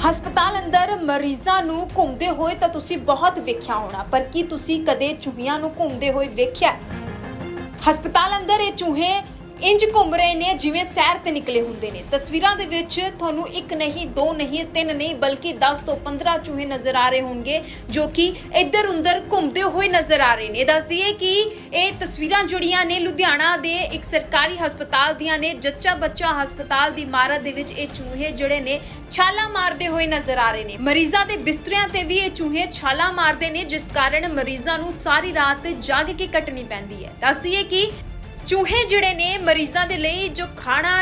ਹਸਪਤਾਲ ਅੰਦਰ ਮਰੀਜ਼ਾਂ ਨੂੰ ਘੁੰਮਦੇ ਹੋਏ ਤਾਂ ਤੁਸੀਂ ਬਹੁਤ ਵੇਖਿਆ ਹੋਣਾ, ਪਰ ਕੀ ਤੁਸੀਂ ਕਦੇ ਚੂਹਿਆਂ ਨੂੰ ਘੁੰਮਦੇ ਹੋਏ ਵੇਖਿਆ? ਹਸਪਤਾਲ ਅੰਦਰ ਇਹ ਚੂਹੇ ਇੰਜ ਘੁੰਮ ਰਹੇ ਨੇ, ਜਿਵੇਂ ਸੈਰ ਤੇ ਨਿਕਲੇ ਹੁੰਦੇ ਨੇ। ਤਸਵੀਰਾਂ ਦੇ ਵਿੱਚ ਤੁਹਾਨੂੰ ਇੱਕ ਨਹੀਂ, ਦੋ ਨਹੀਂ, ਤਿੰਨ ਨਹੀਂ, ਬਲਕਿ 10 ਤੋਂ 15 ਚੂਹੇ ਨਜ਼ਰ ਆ ਰਹੇ ਹੋਣਗੇ, ਜੋ ਕਿ ਇੱਧਰ ਉੱਧਰ ਘੁੰਮਦੇ ਹੋਏ ਨਜ਼ਰ ਆ ਰਹੇ ਨੇ। ਦੱਸ ਦਈਏ ਕਿ ਇਹ ਤਸਵੀਰਾਂ ਜੁੜੀਆਂ ਨੇ ਲੁਧਿਆਣਾ ਦੇ ਇੱਕ ਸਰਕਾਰੀ ਹਸਪਤਾਲ ਦੀਆਂ ਨੇ। ਜੱਚਾ ਬੱਚਾ ਹਸਪਤਾਲ ਦੀ ਇਮਾਰਤ ਦੇ ਵਿੱਚ ਇਹ ਚੂਹੇ ਜਿਹੜੇ ਨੇ, ਛਾਲਾ ਮਾਰਦੇ ਹੋਏ ਨਜ਼ਰ ਆ ਰਹੇ ਨੇ। ਮਰੀਜ਼ਾਂ ਦੇ ਬਿਸਤਰਿਆਂ ਤੇ ਵੀ ਇਹ ਚੂਹੇ ਛਾਲਾ ਮਾਰਦੇ ਨੇ, ਜਿਸ ਕਾਰਨ ਮਰੀਜ਼ਾਂ ਨੂੰ ਸਾਰੀ ਰਾਤ ਜਾਗ ਕੇ ਕੱਟਣੀ ਪੈਂਦੀ ਹੈ। ਦੱਸ ਦਈਏ ਕਿ ਚੂਹੇ ਜਿਹੜੇ ਨੇ ਮਰੀਜ਼ਾਂ ਦੇ ਲਈ ਜੋ ਖਾਣਾ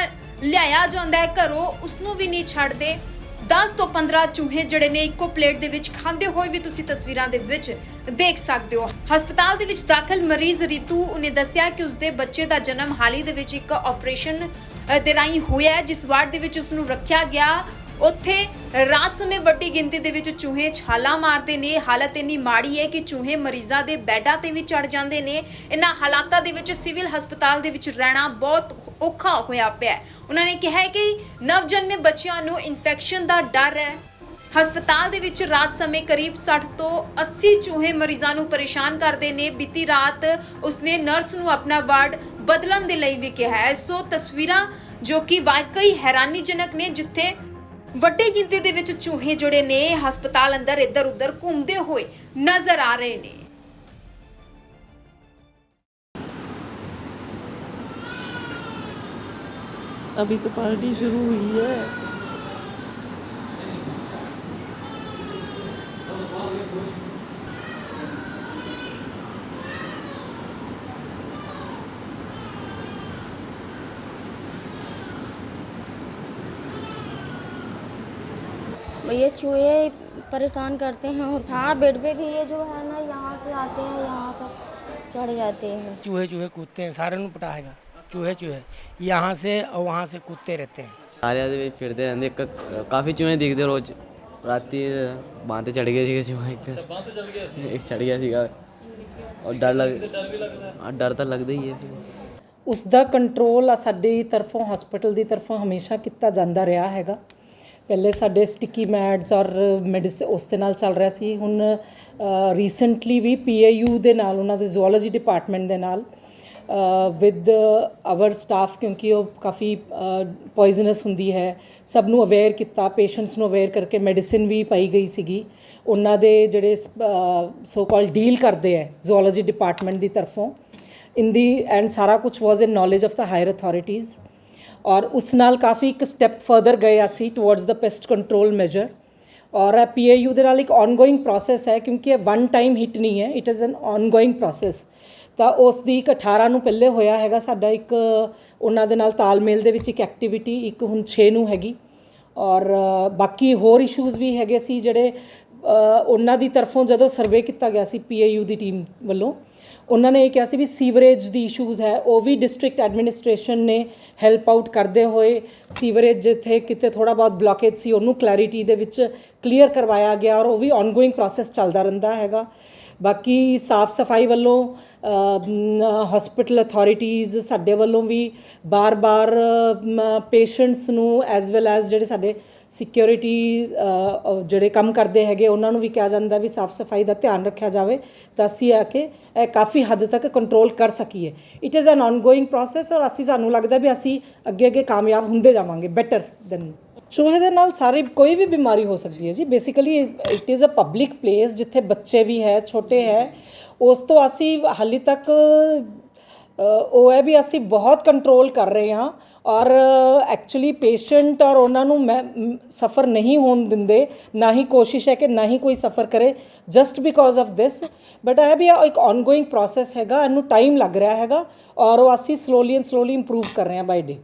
ਲਿਆਇਆ ਜਾਂਦਾ ਹੈ ਘਰੋਂ ਉਸ ਨੂੰ ਵੀ ਨਹੀਂ ਛੱਡਦੇ। 10 ਤੋਂ 15 ਚੂਹੇ ਜਿਹੜੇ ਨੇ ਇੱਕੋ ਪਲੇਟ ਦੇ ਵਿੱਚ ਖਾਂਦੇ ਹੋਏ ਵੀ ਤੁਸੀਂ ਤਸਵੀਰਾਂ ਦੇ ਵਿੱਚ ਦੇਖ ਸਕਦੇ ਹੋ। ਹਸਪਤਾਲ ਦੇ ਵਿੱਚ ਦਾਖਲ ਮਰੀਜ਼ ਰੀਤੂ ਨੇ ਦੱਸਿਆ ਕਿ ਉਸਦੇ ਬੱਚੇ ਦਾ ਜਨਮ ਹਾਲ ਹੀ ਦੇ ਵਿੱਚ ਇੱਕ ਆਪਰੇਸ਼ਨ ਦੇ ਰਾਹੀਂ ਹੋਇਆ ਜਿਸ ਵਾਰਡ ਦੇ ਵਿੱਚ ਉਸ ਨੂੰ ਰੱਖਿਆ ਗਿਆ। ਉੱਥੇ ਰਾਤ ਸਮੇਂ ਵੱਡੀ ਗਿਣਤੀ ਦੇ ਵਿੱਚ ਚੂਹੇ ਛਾਲਾ ਮਾਰਦੇ ਨੇ। ਹਾਲਤ ਇੰਨੀ ਮਾੜੀ ਹੈ ਕਿ ਚੂਹੇ ਮਰੀਜ਼ਾਂ ਦੇ ਬੈੱਡਾਂ ਤੇ ਵੀ ਚੜ ਜਾਂਦੇ ਨੇ। ਇਹਨਾਂ ਹਾਲਾਤਾਂ ਦੇ ਵਿੱਚ ਸਿਵਲ ਹਸਪਤਾਲ ਦੇ ਵਿੱਚ ਰਹਿਣਾ ਬਹੁਤ ਔਖਾ ਹੋਇਆ ਪਿਆ ਹੈ। ਉਹਨਾਂ ਨੇ ਕਿਹਾ ਹੈ ਕਿ ਨਵਜਨਮੇ ਬੱਚਿਆਂ ਨੂੰ ਇਨਫੈਕਸ਼ਨ ਦਾ ਡਰ ਹੈ। ਹਸਪਤਾਲ ਦੇ ਵਿੱਚ ਰਾਤ ਸਮੇਂ ਕਰੀਬ 60 ਤੋਂ 80 ਚੂਹੇ ਮਰੀਜ਼ਾਂ ਨੂੰ ਪਰੇਸ਼ਾਨ ਕਰਦੇ ਨੇ। ਬੀਤੀ ਰਾਤ ਉਸਨੇ ਨਰਸ ਨੂੰ ਆਪਣਾ ਵਾਰਡ ਬਦਲਣ ਦੇ ਲਈ ਵੀ ਕਿਹਾ ਹੈ। ਸੋ ਤਸਵੀਰਾਂ ਜੋ ਕਿ ਵਾਕਈ ਹੈਰਾਨੀਜਨਕ ਨੇ, ਜਿੱਥੇ ਵੱਡੀ ਗਿਣਤੀ ਦੇ ਵਿੱਚ ਚੂਹੇ ਜਿਹੜੇ ਨੇ ਹਸਪਤਾਲ ਅੰਦਰ ਇੱਧਰ ਉੱਧਰ ਘੁੰਮਦੇ ਹੋਏ ਨਜ਼ਰ ਆ ਰਹੇ ਨੇ अभी तो पार्टी शुरू हुई है ये चूहे परेशान करते हैं हाँ बेड पे भी ये जो है ना यहाँ से आते हैं यहाँ तक चढ़ जाते हैं। चूहे चूहे कूदते हैं सारे ਨੂੰ ਪਟਾ ਹੈਗਾ ਚੂਹੇ ਚੂਹੇ ਯਹਾਂ ਸੇ ਔਰ ਵਹਾਂ ਸੇ ਕੂਦਤੇ हैं। ਸਾਰੇ ਆਦੇ ਵਿੱਚ ਫਿਰਦੇ ਰਹਿੰਦੇ ਕ- ਕਾਫੀ ਚੂਹੇ ਦਿਖਦੇ ਰੋਜ਼ ਰਾਤੀ ਬਾਂਹ ਤੇ ਚੜ ਗਏ ਸੀਗੇ ਚੂਹਾ ਇੱਕ ਬਾਂਹ ਤੇ ਚੜ ਗਿਆ ਸੀ ਇੱਕ ਚੜ ਗਿਆ ਸੀਗਾ ਔਰ ਡਰ ਲੱਗ ਡਰ ਵੀ ਲੱਗਦਾ ਹਾਂ ਡਰ ਤਾਂ ਲੱਗਦਾ ਹੀ ਹੈ ਫਿਰ ਕੰਟਰੋਲ ਆ ਤਰਫੋਂ ਹਸਪੀਟਲ ਦੀ ਤਰਫੋਂ ਹਮੇਸ਼ਾ ਕੀਤਾ ਜਾਂਦਾ ਰਿਹਾ ਹੈਗਾ ਪਹਿਲੇ ਸਾਡੇ ਸਟਿੱਕੀ ਮੈਡਸ ਔਰ ਮੈਡੀਸ ਉਸ ਦੇ ਨਾਲ ਚੱਲ ਰਿਹਾ ਸੀ। ਹੁਣ ਰੀਸੈਂਟਲੀ ਵੀ ਪੀਏਯੂ ਦੇ ਨਾਲ, ਉਹਨਾਂ ਦੇ ਜ਼ੂਓਲੋਜੀ ਡਿਪਾਰਟਮੈਂਟ ਦੇ ਨਾਲ ਵਿਦ ਆਵਰ ਸਟਾਫ ਕਿਉਂਕਿ ਉਹ ਕਾਫੀ ਪੋਇਜ਼ਨਸ ਹੁੰਦੀ ਹੈ। ਸਭ ਨੂੰ ਅਵੇਅਰ ਕੀਤਾ ਪੇਸ਼ੈਂਟਸ ਨੂੰ ਅਵੇਅਰ ਕਰਕੇ ਮੈਡੀਸਿਨ ਵੀ ਪਾਈ ਗਈ ਸੀਗੀ। ਉਹਨਾਂ ਦੇ ਜਿਹੜੇ ਸੋ ਕਾਲ ਡੀਲ ਕਰਦੇ ਹੈ ਜ਼ੂਓਲੋਜੀ ਡਿਪਾਰਟਮੈਂਟ ਦੀ ਤਰਫੋਂ। ਇਨ ਦੀ ਐਂਡ ਸਾਰਾ ਕੁਝ was in knowledge of the higher authorities ਔਰ ਉਸ ਨਾਲ ਕਾਫੀ ਇੱਕ ਸਟੈਪ ਫਰਦਰ ਗਏ ਅਸੀਂ towards the pest control measure ਔਰ ਪੀਏਯੂ ਦੇ ਨਾਲ ਇੱਕ ਆਨਗੋਇੰਗ ਪ੍ਰੋਸੈਸ ਹੈ ਕਿਉਂਕਿ ਇਹ ਵਨ ਟਾਈਮ ਹਿੱਟ ਨਹੀਂ ਹੈ it is an ongoing process ਤਾਂ ਉਸ ਦੀ ਇੱਕ 18 ਨੂੰ ਪਹਿਲੇ ਹੋਇਆ ਹੈਗਾ ਸਾਡਾ ਇੱਕ, ਉਹਨਾਂ ਦੇ ਨਾਲ ਤਾਲਮੇਲ ਦੇ ਵਿੱਚ ਇੱਕ ਐਕਟੀਵਿਟੀ ਇੱਕ ਹੁਣ 6 ਨੂੰ ਹੈਗੀ। ਔਰ ਬਾਕੀ ਹੋਰ ਇਸ਼ੂਜ਼ ਵੀ ਹੈਗੇ ਸੀ ਜਿਹੜੇ ਉਹਨਾਂ ਦੀ ਤਰਫੋਂ ਜਦੋਂ ਸਰਵੇ ਕੀਤਾ ਗਿਆ ਸੀ ਪੀਏਯੂ ਦੀ ਟੀਮ ਵੱਲੋਂ ਉਹਨਾਂ ਨੇ ਇਹ ਕਿਹਾ ਸੀ ਵੀ ਸੀਵਰੇਜ ਦੀ ਇਸ਼ੂਜ਼ ਹੈ, ਉਹ ਵੀ ਡਿਸਟ੍ਰਿਕਟ ਐਡਮਿਨਿਸਟ੍ਰੇਸ਼ਨ ਨੇ ਹੈਲਪ ਆਊਟ ਕਰਦੇ ਹੋਏ ਸੀਵਰੇਜ ਜਿੱਥੇ ਕਿਤੇ ਥੋੜਾ ਬਹੁਤ ਬਲੌਕੇਜ ਸੀ, ਉਹਨੂੰ ਕਲੈਰਿਟੀ ਦੇ ਵਿੱਚ ਕਲੀਅਰ ਕਰਵਾਇਆ ਗਿਆ ਔਰ ਉਹ ਵੀ ਆਨਗੋਇੰਗ ਪ੍ਰੋਸੈਸ ਚੱਲਦਾ ਰਹਿੰਦਾ ਹੈਗਾ। ਬਾਕੀ ਸਾਫ਼ ਸਫ਼ਾਈ ਵੱਲੋਂ ਹਸਪੀਟਲ ਅਥਾਰਟੀਜ਼ ਸਾਡੇ ਵੱਲੋਂ ਵੀ ਬਾਰ-ਬਾਰ ਪੇਸ਼ੈਂਟਸ ਨੂੰ ਐਸ ਵੈਲ ਐਸ ਜਿਹੜੇ ਸਾਡੇ ਸਿਕਿਉਰਿਟੀ ਜਿਹੜੇ ਕੰਮ ਕਰਦੇ ਹੈਗੇ, ਉਹਨਾਂ ਨੂੰ ਵੀ ਕਿਹਾ ਜਾਂਦਾ ਵੀ ਸਾਫ਼ ਸਫ਼ਾਈ ਦਾ ਧਿਆਨ ਰੱਖਿਆ ਜਾਵੇ, ਤਾਂ ਅਸੀਂ ਆ ਕੇ ਇਹ ਕਾਫੀ ਹੱਦ ਤੱਕ ਕੰਟਰੋਲ ਕਰ ਸਕੀਏ। It is an ongoing process ਔਰ ਅਸੀਂ, ਸਾਨੂੰ ਲੱਗਦਾ ਵੀ ਅਸੀਂ ਅੱਗੇ ਅੱਗੇ ਕਾਮਯਾਬ ਹੁੰਦੇ ਜਾਵਾਂਗੇ ਬੈਟਰ ਦੈਨ ਚੂਹੇ ਦੇ ਨਾਲ ਸਾਰੇ, ਕੋਈ ਵੀ ਬਿਮਾਰੀ ਹੋ ਸਕਦੀ ਹੈ ਜੀ। Basically it is a public place ਜਿੱਥੇ ਬੱਚੇ ਵੀ ਹੈ, ਛੋਟੇ ਹੈ। ਉਸ ਤੋਂ ਅਸੀਂ ਹਾਲੇ ਤੱਕ ਉਹ ਹੈ ਵੀ ਅਸੀਂ ਬਹੁਤ ਕੰਟਰੋਲ ਕਰ ਰਹੇ ਹਾਂ ਔਰ ਐਕਚੁਅਲੀ ਪੇਸ਼ੈਂਟ ਔਰ ਉਹਨਾਂ ਨੂੰ ਮੈਂ ਸਫਰ ਨਹੀਂ ਹੋਣ ਦਿੰਦੇ, ਨਾ ਹੀ ਕੋਸ਼ਿਸ਼ ਹੈ ਕਿ ਨਾ ਹੀ ਕੋਈ ਸਫਰ ਕਰੇ just because of this but ਇਹ ਵੀ ਇੱਕ ਆਨਗੋਇੰਗ ਪ੍ਰੋਸੈਸ ਹੈਗਾ, ਇਹਨੂੰ ਟਾਈਮ ਲੱਗ ਰਿਹਾ ਹੈਗਾ ਔਰ ਉਹ ਅਸੀਂ ਸਲੋਲੀ ਐਂਡ ਸਲੋਲੀ ਇੰਪਰੂਵ ਕਰ ਰਹੇ ਹਾਂ ਬਾਈ ਡੇ